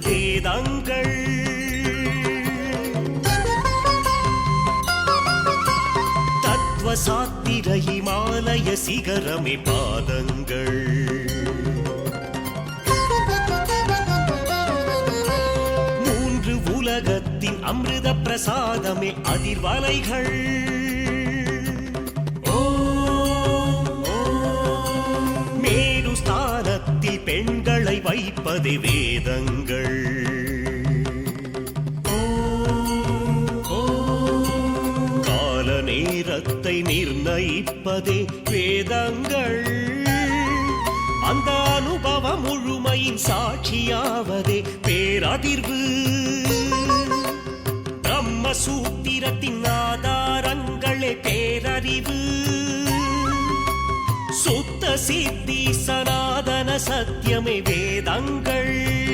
வேதங்கள் தத்துவ சாத்திர இமாலய சிகரமே பாதங்கள். மூன்று உலகத்தின் அமிர்த பிரசாதமே அதிர்வலைகள். பெண்களை வேதங்கள் கால நேரத்தை நிர்ணயிப்பதே வேதங்கள். அந்த அனுபவ முழுமையின் சாட்சியாவதே பேரதிர்வு. பிரம்ம சூத்திரத்தின் ஆதாரங்களே பேரறிவு. சித்தி சனாதன சத்தியமே வேதங்கள்.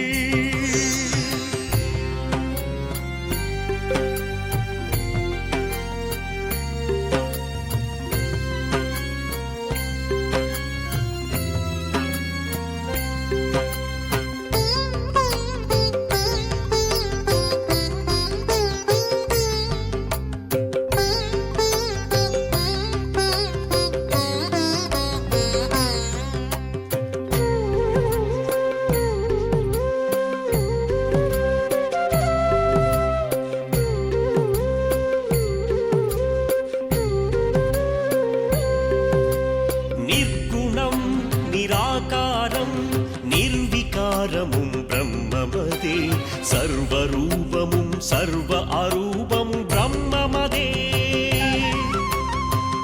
சர்வ அரூபம் பிரம்மமதே.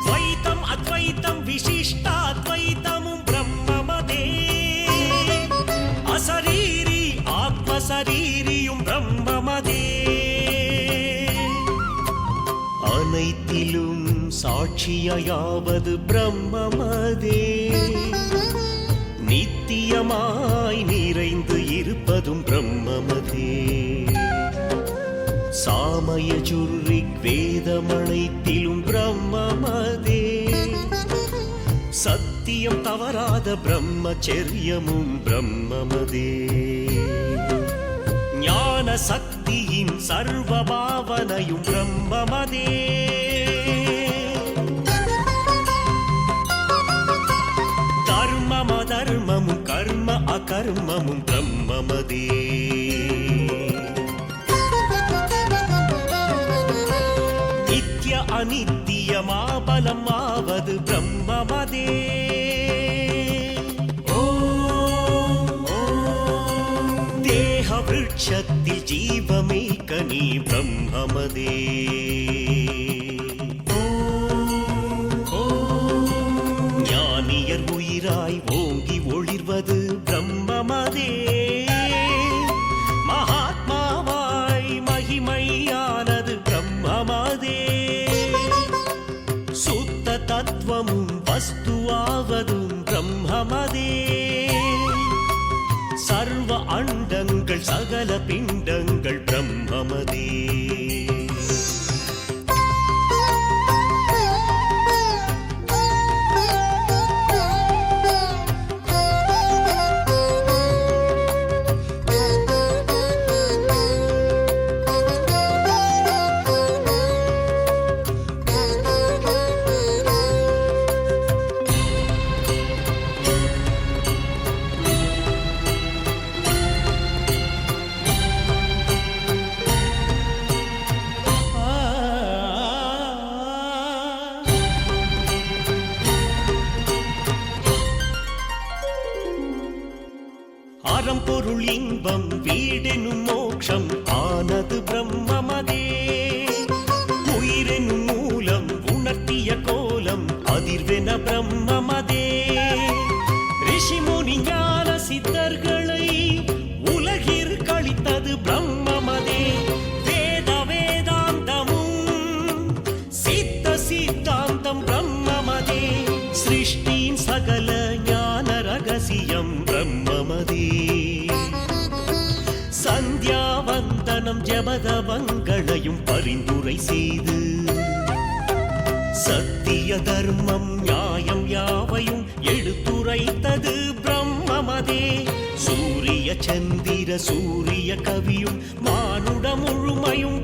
துவைத்தம் அத்வைத்தம் விசிஷ்டாத்வைத்தமும் பிரம்மமதே. அசரீரி ஆத்மசரீரியும் பிரம்மமதே. அனைத்திலும் சாட்சியாவது பிரம்மமதே. நித்தியமாய் நிறைந்து இருப்பதும் பிரம்மமதே. சாமய ஜுர்ரிக் வேதமனைத்திலும் பிரம்மமதே. சத்தியம் தவறாத பிரம்மச்சரியமும் பிரம்மமதே. ஞான சக்தியின் சர்வ பாவனையும் பிரம்மமதே. தர்மம தர்மமும் கர்ம அகர்மமும் பிரம்மமதே. அனித்தியமாபலம் ஆவது பிரம்மமதே. தேக விருட்சத்தில் ஜீவமே கனி பிரம்மமதே. தத்துவமும் வஸ்துவாவதும் பிரம்மமதே. சர்வ அண்டங்கள் சகல பிண்டங்கள் பிரம்மமதே. இன்பம் வீடெனும் மோட்சம் ஆனது பிரம்மமதே. உயிரெனும் மூலம் உணர்த்திய கோலம் அதிர்வென பிரம்மமதே. ரிஷிமுனி ஞான சித்தர்களை உலகில் கழித்தது பிரம்மமதே. வேத வேதாந்தமும் சித்த சித்தாந்தம் பிரம்மமதே. சிருஷ்டியின் சகல மதபங்களையும் பரிந்துரை செய்து சத்திய தர்மம் நியாயம் யாவையும் எடுத்துரைத்தது பிரம்மமதே. சூரிய சந்திர சூரிய கவியும் மானுட முழுமையும்